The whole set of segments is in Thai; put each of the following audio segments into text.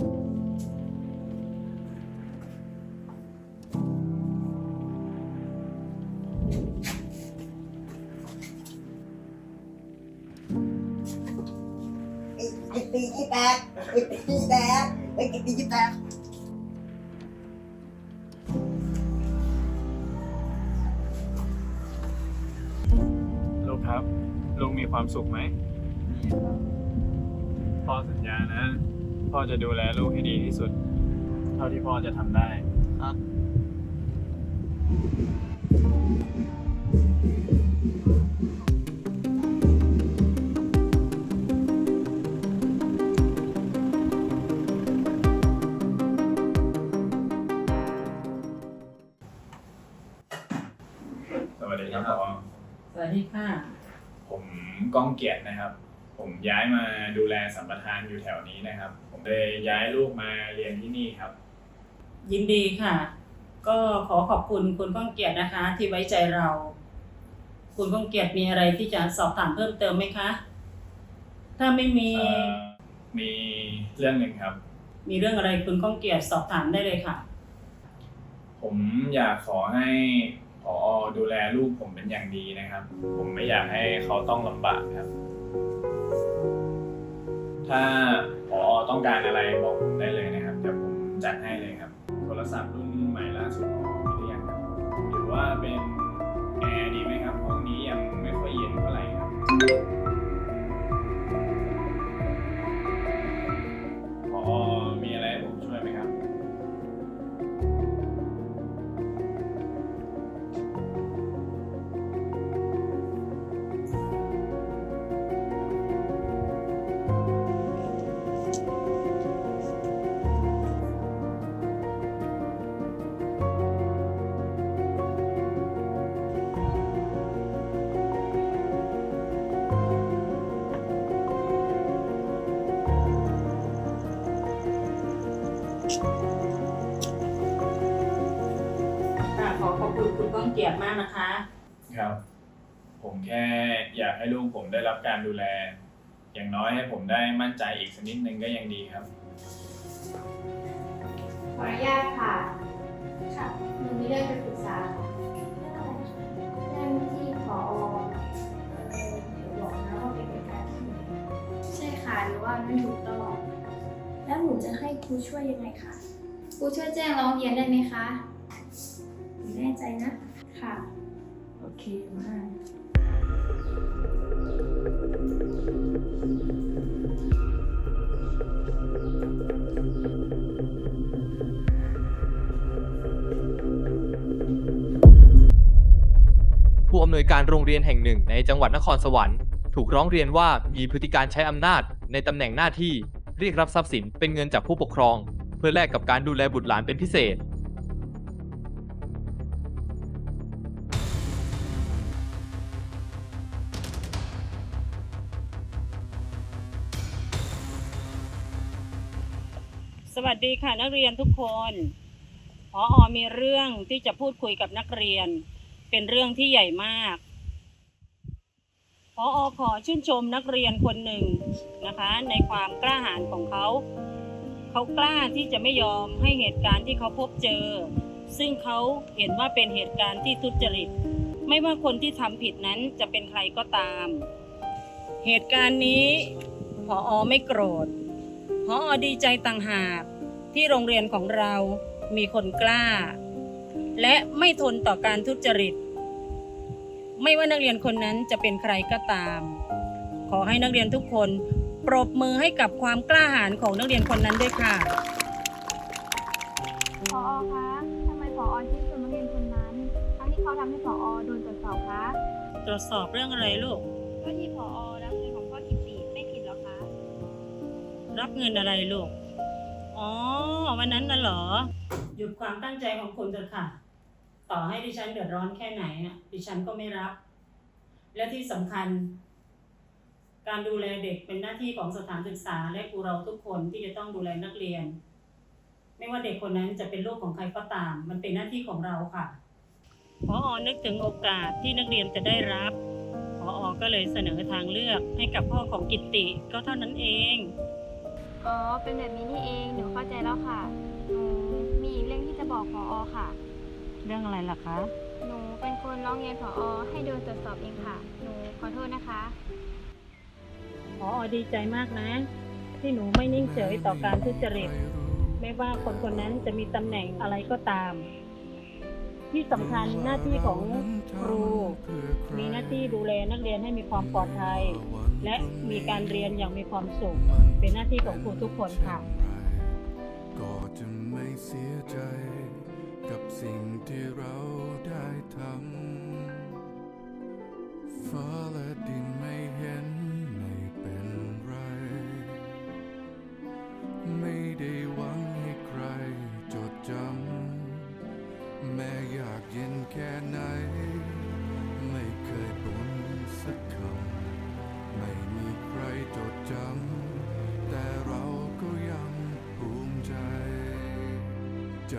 ไอ้ไอ้ตีที่แตกไอ้ตีที่แตกไอ้ตีที่แตกลูกครับ ลุงมีความสุขไหมพ่อสัญญานะ พ่อจะดูแลลูกให้ดีที่สุด เท่าที่พ่อจะทำได้ ครับ สวัสดีครับพ่อสวัสดีค่ะ ผมก้องเกียรตินะครับ ผมย้ายมาดูแลสัมปทานอยู่แถวนี้นะครับ ผมเลยย้ายลูกมาเรียนที่นี่ครับ ยินดีค่ะ ก็ขอขอบคุณคุณก้องเกียรตินะคะ ที่ไว้ใจเรา คุณก้องเกียรติมีอะไรที่จะสอบถามเพิ่มเติมไหมคะ ถ้าไม่มีเอ่อมีเรื่องหนึ่งครับ มีเรื่องอะไรคุณก้องเกียรติสอบถามได้เลยค่ะ ผมอยากขอให้ผอดูแลลูกผมเป็นอย่างดีนะครับ ผมไม่อยากให้เขาต้องลำบากครับ ถ้าพอต้องการอะไรบอกผมได้เลยนะครับเดี๋ยวผมจัดให้เลยครับโทรศัพท์รุ่น คุณคุณก้องเกียรติมากนะคะ ครับ ผมแค่อยากให้ลูกผมได้รับการดูแล อย่างน้อยให้ผมได้มั่นใจอีกสักนิดนึงก็ยังดีครับ ขออนุญาตค่ะ ค่ะหนูมีเรื่องจะปรึกษาค่ะเรื่องที่พอเอ่อเดี๋ยวบอกนะว่าเป็นเหตุการณ์ที่ใช่ค่ะหรือว่าไม่ถูกต้อง แล้วหนูจะให้ครูช่วยยังไงคะครูช่วยแจ้งร้องเรียนได้ไหมคะหนู แน่ใจนะ ค่ะ โอเคมากผู้อำนวยการโรงเรียนแห่งหนึ่งในจังหวัดนครสวรรค์ถูกร้องเรียนว่ามีพฤติการใช้อำนาจในตำแหน่งหน้าที่เรียกรับทรัพย์สินเป็นเงินจากผู้ปกครอง เพื่อแลกกับการดูแลบุตรหลานเป็นพิเศษ สวัสดีค่ะนักเรียนทุกคนพออมีเรื่องที่จะพูดคุยกับนักเรียน เป็นเรื่องที่ใหญ่มากพออขอชื่นชมนักเรียนคนหนึ่งนะคะ ในความกล้าหาญของเขา เขากล้าที่จะไม่ยอมให้เหตุการณ์ที่เขาพบเจอ ซึ่งเขาเห็นว่าเป็นเหตุการณ์ที่ทุจริต ไม่ว่าคนที่ทำผิดนั้นจะเป็นใครก็ตาม เหตุการณ์นี้พออไม่โกรธ ออดีใจต่างหากที่โรงเรียนของเรามีคนกล้า และไม่ทนต่อการทุจริต ไม่ว่านักเรียนคนนั้นจะเป็นใครก็ตาม ขอให้นักเรียนทุกคนปรบมือให้กับความกล้าหาญของนักเรียนคนนั้นด้วยค่ะพอคะทำไมพอชื่นชมนักเรียนคนนั้น ทั้งที่เขาทำให้พอโดนตรวจสอบคะ ตรวจสอบเรื่องอะไรลูกก็ที่พอรับเงินของพ่อ รับเงินอะไรลูก อ๋อ วันนั้นน่ะเหรอ หยุดความตั้งใจของคุณเถอะค่ะ ต่อให้ดิฉันเดือดร้อนแค่ไหนน่ะ ดิฉันก็ไม่รับ และที่สำคัญ การดูแลเด็กเป็นหน้าที่ของสถานศึกษา และครูเราทุกคนที่จะต้องดูแลนักเรียน ไม่ว่าเด็กคนนั้นจะเป็นลูกของใครก็ตาม มันเป็นหน้าที่ของเราค่ะพออนึกถึงโอกาสที่นักเรียนจะได้รับพออก็เลยเสนอทางเลือกให้กับพ่อของกิตติก็เท่านั้นเอง อ๋อ เป็นแบบนี้นี่เอง หนูเข้าใจแล้วค่ะ หนูมีอีกเรื่องที่จะบอกพออค่ะ เรื่องอะไรล่ะคะ หนูเป็นคนร้องเรียนผอให้โดนตรวจสอบเองค่ะ หนูขอโทษนะคะพออดีใจมากนะ ที่หนูไม่นิ่งเฉยต่อการทุจริต ไม่ว่าคนคนนั้นจะมีตำแหน่งอะไรก็ตาม ที่สำคัญหน้าที่ของครู มีหน้าที่ดูแลนักเรียนให้มีความปลอดภัย และมีการเรียนอย่างมีความสุข เป็นหน้าที่ของครูทุกคนค่ะก็จะไม่เสียใจกับสิ่งที่เราได้ทำ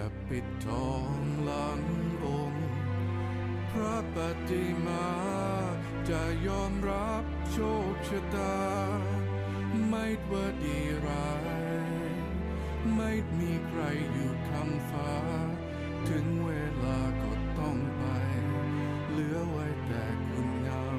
จะปิดทองหลังองค์ พระปฏิมาจะยอมรับโชคชะตา ไม่ว่าดีร้าย ไม่มีใครอยู่ข้างฟ้า ถึงเวลาก็ต้องไป เหลือไว้แต่คุณงา